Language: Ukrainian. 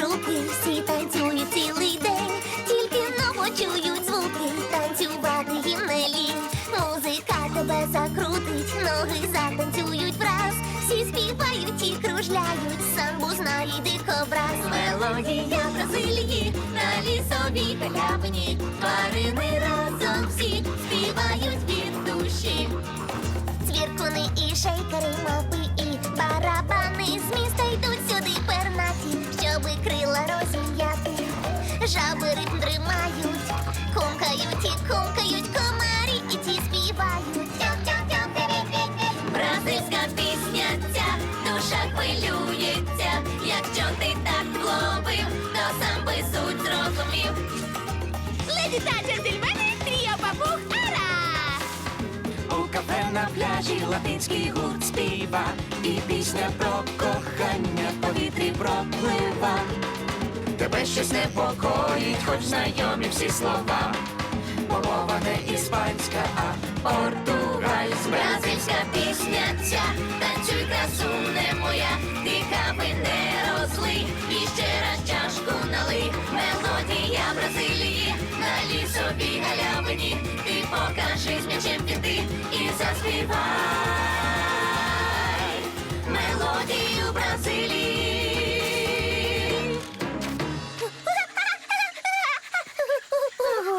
жуки, всі танцюють цілий день, тільки но почують звуки, танцювати їм не лінь. Музика тебе закрутить, ноги затанцюють враз. Всі співають і кружляють, самбу знає дикобраз. Мелодія Бразилії на лісовій галявині. Тварини разом всі співають від душі. Цвіркуни і шейкери, мавпи Жаби ритм тримають, хумкають і хумкають комарі, і ті співають. Бразильська пісня ця, душа хвилюється. Якщо ти так вловив, то сам би суть зрозумів. Леді та джентльмени, тріо папуг Ара! У кафе на пляжі латинський гурт співа, і пісня про кохання в повітрі проплива. Тебе щось непокоїть, хоч знайомі всі слова. Мова не іспанська, а португальська. Бразильська пісня ця, танцюй красуне моя, ти кави не розлий, і ще раз чашку налий. Мелодія Бразилії на лісовій галявині. Ти покажи з м'ячем піти і заспівай.